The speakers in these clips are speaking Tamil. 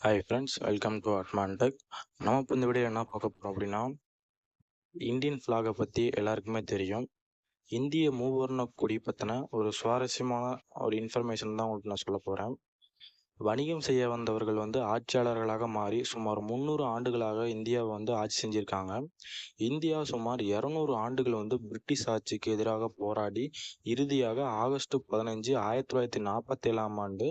ஹாய் ஃப்ரெண்ட்ஸ் வெல்கம் டு அட்மான்டெக் நம்ம இப்போ இந்த வீடியோ என்ன பார்க்க போகிறோம் அப்படின்னா இந்தியன் ஃப்ளாகை பற்றி எல்லாருக்குமே தெரியும். இந்திய மூவர்ண கொடி பற்றின ஒரு சுவாரஸ்யமான ஒரு இன்ஃபர்மேஷன் தான் உங்களுக்கு நான் சொல்ல போகிறேன் வணிகம் செய்ய வந்தவர்கள் வந்து ஆட்சியாளர்களாக மாறி சுமார் முந்நூறு ஆண்டுகளாக இந்தியாவை வந்து ஆட்சி செஞ்சுருக்காங்க. இந்தியா சுமார் இரநூறு ஆண்டுகள் வந்து பிரிட்டிஷ் ஆட்சிக்கு எதிராக போராடி இறுதியாக ஆகஸ்ட் பதினஞ்சு ஆயிரத்தி தொள்ளாயிரத்தி நாற்பத்தேழாம் ஆண்டு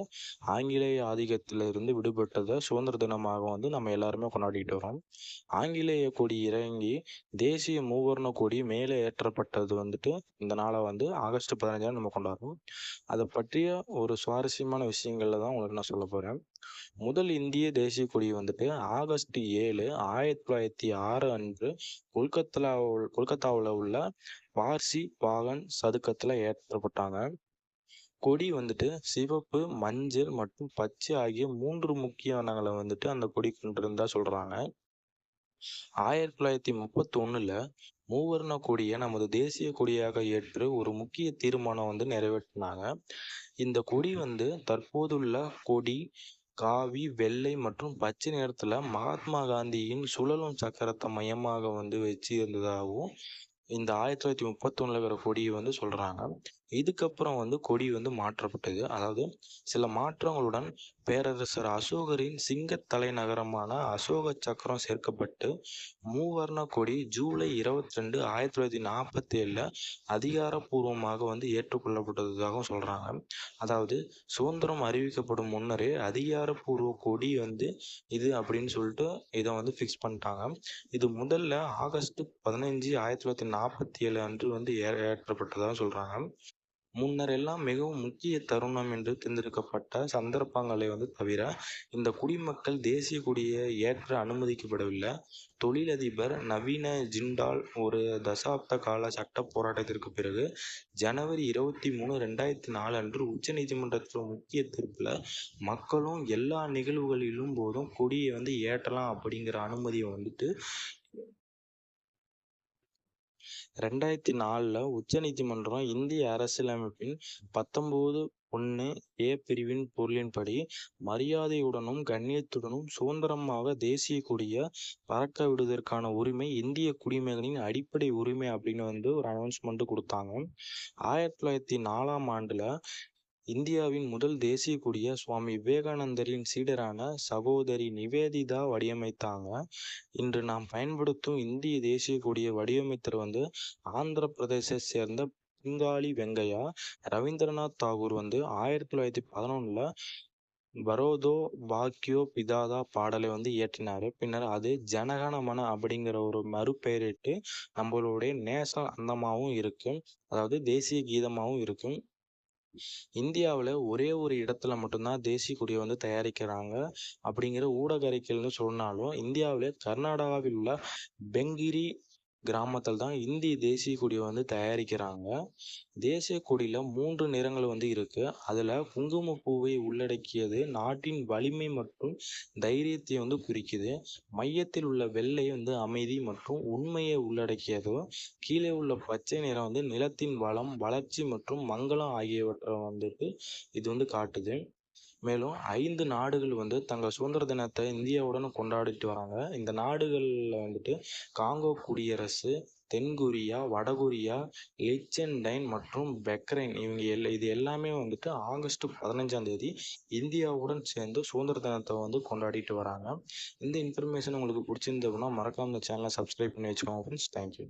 ஆங்கிலேய ஆதிக்கத்திலிருந்து விடுபட்டதை சுதந்திர தினமாக வந்து நம்ம எல்லாருமே கொண்டாடிட்டு வரோம் ஆங்கிலேய கொடி இறங்கி தேசிய மூவர்ண கொடி மேலே ஏற்றப்பட்டது வந்துட்டு இந்த நாளை வந்து ஆகஸ்ட் பதினஞ்சாம் நம்ம கொண்டாடுறோம். அதை பற்றிய ஒரு சுவாரஸ்யமான விஷயங்கள்ல தான் உங்களுக்கு நான் சொல்ல போகிறேன் முதல் இந்திய தேசிய கொடி வந்துட்டு ஆகஸ்ட் ஏழு ஆயிரத்தி தொள்ளாயிரத்தி ஆறு அன்று கொல்கத்தா கொல்கத்தாவில் உள்ள பார்சி பாகன் சதுக்கத்தில் ஏற்றப்பட்டாங்க. கொடி வந்துட்டு சிவப்பு மஞ்சள் மற்றும் பச்சை ஆகிய மூன்று முக்கிய வண்ணங்களை வந்துட்டு அந்த கொடி கொண்டிருந்தா சொல்றாங்க. ஆயிரத்தி தொள்ளாயிரத்தி முப்பத்தி ஒண்ணுல மூவர்ண கொடியை நமது தேசிய கொடியாக ஏற்று ஒரு முக்கிய தீர்மானம் வந்து நிறைவேற்றினாங்க. இந்த கொடி வந்து தற்போதுள்ள கொடி காவி வெள்ளை மற்றும் பச்சை நிறத்துல மகாத்மா காந்தியின் சுழலும் சக்கரத்தை மையமாக வந்து வச்சு இருந்ததாகவும் இந்த ஆயிரத்தி தொள்ளாயிரத்தி முப்பத்தொன்னுல இருக்கிற கொடியை வந்து சொல்றாங்க. இதுக்கப்புறம் வந்து கொடி வந்து மாற்றப்பட்டது. அதாவது சில மாற்றங்களுடன் பேரரசர் அசோகரின் சிங்க தலைநகரமான அசோக சக்கரம் சேர்க்கப்பட்டு மூவர்ண கொடி ஜூலை இருபத்தி ரெண்டு ஆயிரத்தி தொள்ளாயிரத்தி நாற்பத்தி ஏழில் அதிகாரப்பூர்வமாக வந்து ஏற்றுக்கொள்ளப்பட்டதாகவும் சொல்கிறாங்க அதாவது சுதந்திரம் அறிவிக்கப்படும் முன்னரே அதிகாரப்பூர்வ கொடி வந்து இது அப்படின்னு சொல்லிட்டு இதை வந்து ஃபிக்ஸ் பண்ணிட்டாங்க. இது முதல்ல ஆகஸ்ட் பதினைஞ்சு ஆயிரத்தி தொள்ளாயிரத்தி நாற்பத்தி ஏழு அன்று வந்து ஏ ஏற்றப்பட்டதாக சொல்கிறாங்க முன்னர் எல்லாம் மிகவும் முக்கிய தருணம் என்று தேர்ந்தெடுக்கப்பட்ட சந்தர்ப்பங்களை வந்து தவிர இந்த குடிமக்கள் தேசிய கொடியை ஏற்ற அனுமதிக்கப்படவில்லை. தொழிலதிபர் நவீன ஜிண்டால் ஒரு தசாப்த கால சட்ட போராட்டத்திற்கு பிறகு ஜனவரி இருபத்தி மூணு ரெண்டாயிரத்தி நாலு அன்று உச்ச நீதிமன்றத்தில் முக்கிய தீர்ப்பில் மக்களும் எல்லா நிகழ்வுகளிலும் போதும் கொடியை வந்து ஏற்றலாம் அப்படிங்கிற அனுமதியை வந்துட்டு ரெண்டாயிரத்தி நாலில் உச்சநீதிமன்றம் இந்திய அரசியலமைப்பின் பத்தொம்போது ஒன்று ஏ பிரிவின் பொருளின்படி மரியாதையுடனும் கண்ணியத்துடனும் சுதந்திரமாக தேசிய கொடியை பறக்க விடுவதற்கான உரிமை இந்திய குடிமகனின் அடிப்படை உரிமை அப்படின்னு வந்து ஒரு அனௌன்ஸ்மெண்ட் கொடுத்தாங்க. ஆயிரத்தி தொள்ளாயிரத்தி நாலாம் ஆண்டுல இந்தியாவின் முதல் தேசிய கொடியை சுவாமி விவேகானந்தரின் சீடரான சகோதரி நிவேதிதா வடிவமைத்தாங்க. இன்று நாம் பயன்படுத்தும் இந்திய தேசிய கொடியை வடிவமைத்தர் வந்து ஆந்திர பிரதேசத்தை சேர்ந்த பிங்காலி வெங்கையா. ரவீந்திரநாத் தாகூர் வந்து ஆயிரத்தி தொள்ளாயிரத்தி பதினொன்னுல பரோதோ பாக்கியோ பிதாதா பாடலை வந்து இயற்றினார். பின்னர் அது ஜனகணமன அப்படிங்கிற ஒரு மறுபெயரிட்டு நம்மளுடைய நேஷனல் அந்தமாகவும் இருக்கும் அதாவது தேசிய கீதமாகவும் இருக்கும் இந்தியாவில் ஒரே ஒரு இடத்துல மட்டும்தான் தேசிய கொடியை வந்து தயாரிக்கிறாங்க. அப்படிங்கிற ஊடக அறிக்கைகள்னு சொன்னாலும் இந்தியாவில் கர்நாடகாவில் உள்ள பெங்கிரி கிராமத்தில் தான் இந்திய தேசிய கொடியை வந்து தயாரிக்கிறாங்க. தேசிய கொடியில் மூன்று நிறங்கள் வந்து இருக்கு. அதில் குங்குமப்பூவை உள்ளடக்கியது நாட்டின் வலிமை மற்றும் தைரியத்தை வந்து குறிக்குது. மையத்தில் உள்ள வெள்ளை வந்து அமைதி மற்றும் உண்மையை உள்ளடக்கியது. கீழே உள்ள பச்சை நிறம் வந்து நிலத்தின் வளம் வளர்ச்சி மற்றும் மங்களம் ஆகியவற்றை வந்துட்டு இது வந்து காட்டுது. மேலும் ஐந்து நாடுகள் வந்து தங்கள் சுதந்திர தினத்தை இந்தியாவுடன் கொண்டாடிட்டு வராங்க. இந்த நாடுகளில் வந்துட்டு காங்கோ குடியரசு தென்கொரியா வடகொரியா லிச்சன்டைன் மற்றும் பெக்ரைன் இவங்க எல் இது எல்லாமே வந்துட்டு ஆகஸ்ட் பதினஞ்சாம் தேதி இந்தியாவுடன் சேர்ந்து சுதந்திர தினத்தை வந்து கொண்டாடிட்டு வராங்க. இந்த இன்ஃபர்மேஷன் உங்களுக்கு பிடிச்சிருந்ததுன்னா மறக்காம இந்த சேனலை சப்ஸ்கிரைப் பண்ணி வச்சுக்கோங்க ஃப்ரெண்ட்ஸ் தேங்க்யூ